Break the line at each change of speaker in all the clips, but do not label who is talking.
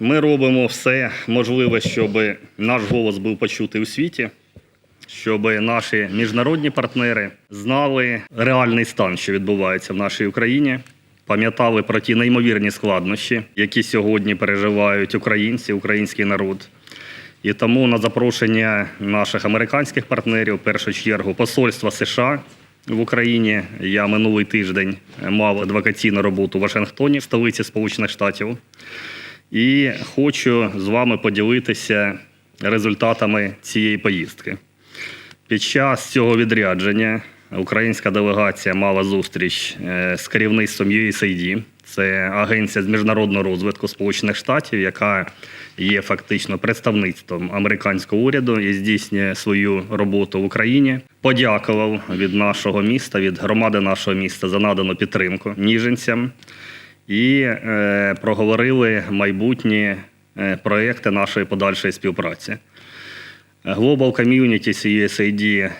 Ми робимо все можливе, щоб наш голос був почутий у світі, щоб наші міжнародні партнери знали реальний стан, що відбувається в нашій Україні, пам'ятали про ті неймовірні складнощі, які сьогодні переживають українці, український народ. І тому на запрошення наших американських партнерів, в першу чергу, посольства США в Україні, я минулий тиждень мав адвокаційну роботу в Вашингтоні, столиці Сполучених Штатів. І хочу з вами поділитися результатами цієї поїздки. Під час цього відрядження українська делегація мала зустріч е, з керівництвом USAID. Це агенція з міжнародного розвитку Сполучених Штатів, яка є фактично представництвом американського уряду і здійснює свою роботу в Україні. Подякував від нашого міста, від громади нашого міста за надану підтримку ніженцям і е, проговорили майбутні е, проекти нашої подальшої співпраці. Global Communities USAID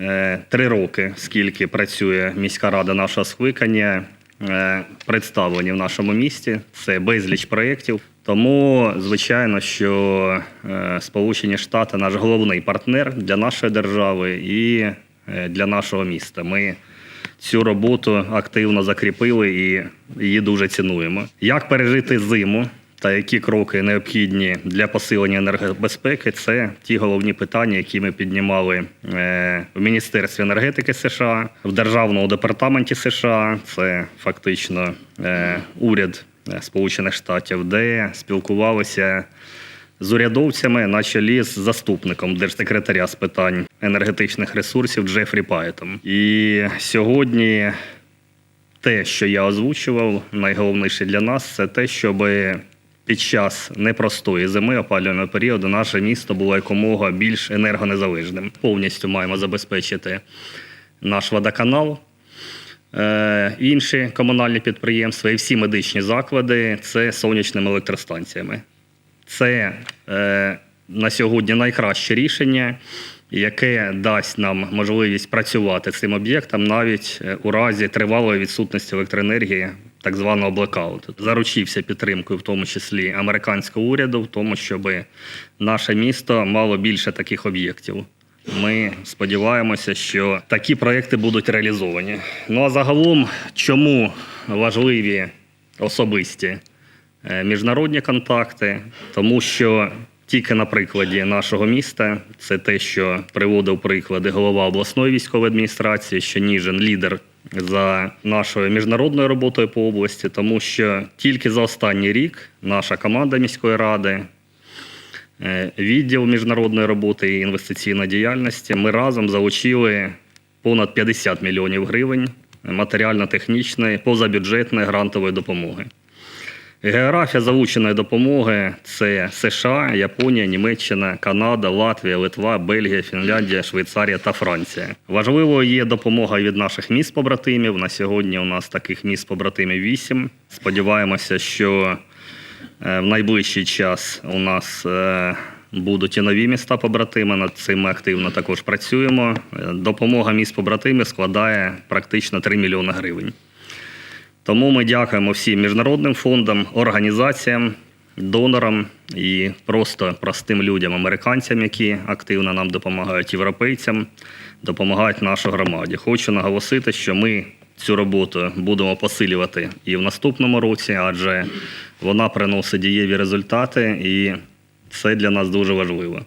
е, три роки, скільки працює міська рада нашого скликання, е, представлені в нашому місті. Це безліч проєктів. Тому, звичайно, що е, Сполучені Штати наш головний партнер для нашої держави і е, для нашого міста. Ми цю роботу активно закріпили і її дуже цінуємо. Як пережити зиму та які кроки необхідні для посилення енергобезпеки? Це ті головні питання, які ми піднімали е, в Міністерстві енергетики США, в Державному департаменті США. Це фактично е, уряд е, Сполучених Штатів, де спілкувалися з урядовцями на чолі з заступником держсекретаря з питань енергетичних ресурсів Джефрі Пайтом. І сьогодні те, що я озвучував, найголовніше для нас, це те, щоб під час непростої зими опалювального періоду наше місто було якомога більш енергонезалежним. Повністю маємо забезпечити наш водоканал. Е, інші комунальні підприємства і всі медичні заклади це сонячними електростанціями. Це е, на сьогодні найкраще рішення, яке дасть нам можливість працювати цим об'єктом навіть е, у разі тривалої відсутності електроенергії, так званого блекауту. Заручився підтримкою, в тому числі американського уряду, в тому, щоб наше місто мало більше таких об'єктів. Ми сподіваємося, що такі проекти будуть реалізовані. Ну а загалом, чому важливі особисті міжнародні контакти? Тому що тільки на прикладі нашого міста це те, що приводив приклади голова обласної військової адміністрації, що Ніжин лідер за нашою міжнародною роботою по області, тому що тільки за останній рік наша команда міської ради Е, відділ міжнародної роботи і інвестиційної діяльності. Ми разом залучили понад 50 мільйонів гривень матеріально-технічної позабюджетної грантової допомоги. Географія залученої допомоги це США, Японія, Німеччина, Канада, Латвія, Литва, Бельгія, Фінляндія, Швейцарія та Франція. Важливою є допомога від наших міст побратимів. На сьогодні у нас таких міст побратимів 8. Сподіваємося, що Е, В найближчий час у нас е, будуть і нові міста побратими. Над цим ми активно також працюємо. Е, Допомога міст побратимів складає практично 3 мільйони гривень. Тому ми дякуємо всім міжнародним фондам, організаціям, донорам і просто простим людям, американцям, які активно нам допомагають, європейцям, допомагають нашій громаді. Хочу наголосити, що ми цю роботу будемо посилювати і в наступному році, адже вона приносить дієві результати, і це для нас дуже важливо.